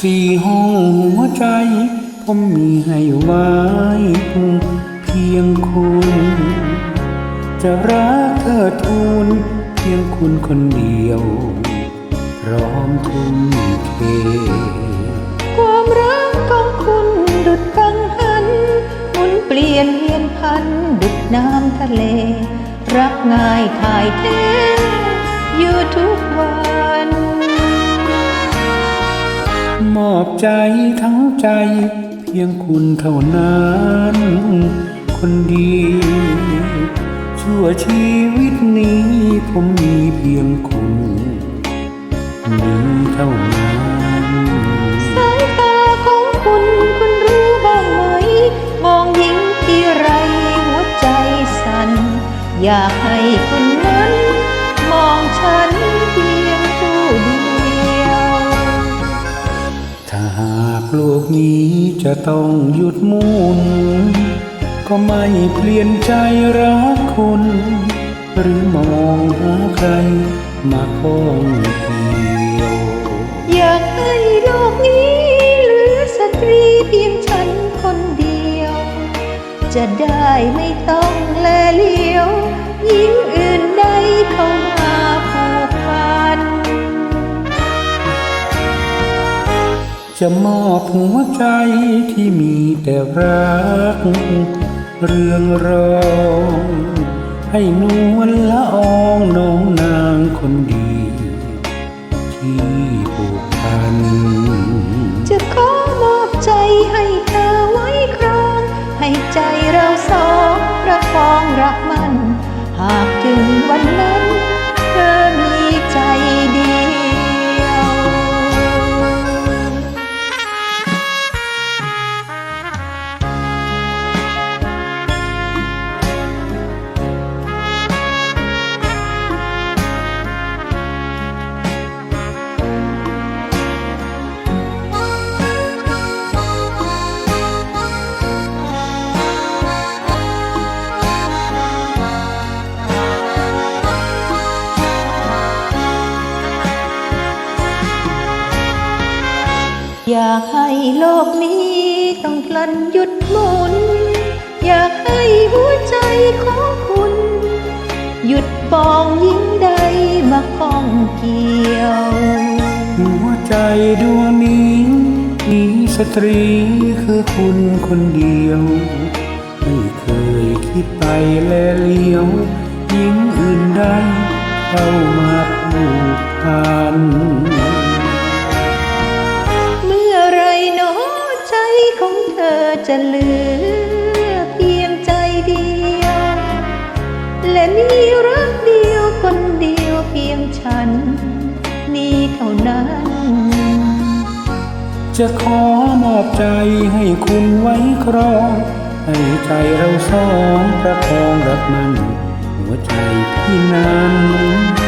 สี่ห้องหัวใจ ผมมีให้ไว้เพียงคุณ จะรักเธอทูลเพียงคุณคนเดียว พร้อมทุ่มเทความรักของคุณดุดกังหันหมุนเปลี่ยนเวียนพันดุดน้ำทะเล รักง่ายถ่ายเทอยู่ทุกวัน มอบใจทั้งใจ เพียงคุณเท่านั้น คนดี ชั่วชีวิตนี้ผมมีเพียงคุณนี้เท่านั้นสายตาของคุณคุณรู้บ้างไหม มองหญิงที่ไรหัวใจสั่นอยากให้คน โลกนี้จะต้องหยุดหมุน ก็ไม่เปลี่ยนใจรักคุณ หรือมองหาใครมาข้องเกี่ยว อยากให้โลกนี้เหลือสตรีเพียงฉันคนเดียว จะได้ไม่ต้องแลเลียวหญิงอื่นใดเข้ามาพ จะมอบหัวใจที่มีแต่รัก เรื่องรองให้นวลละอองน้องนางคนดี ที่ผูกพัน จะขอมอบใจให้เธอไว้ครอง ให้ใจเราสอง อยากให้โลกนี้ต้องพลันหยุดหมุน อยากให้หัวใจของคุณ หยุดปองยิ่งใดมาข้องเกี่ยว หัวใจดวงนี้มีสตรีคือคุณคนเดียว ไม่เคยคิดไปแลเลี้ยวหญิงอื่นใดเข้ามาผูกพัน ของเธอจะเหลือเพียงใจเดียว และมีรักเดียวคนเดียวเพียงฉัน นี้เท่านั้น จะขอมอบใจให้คุณไว้ครอง ให้ใจเราสองประคองรักมัน หัวใจพี่นั้น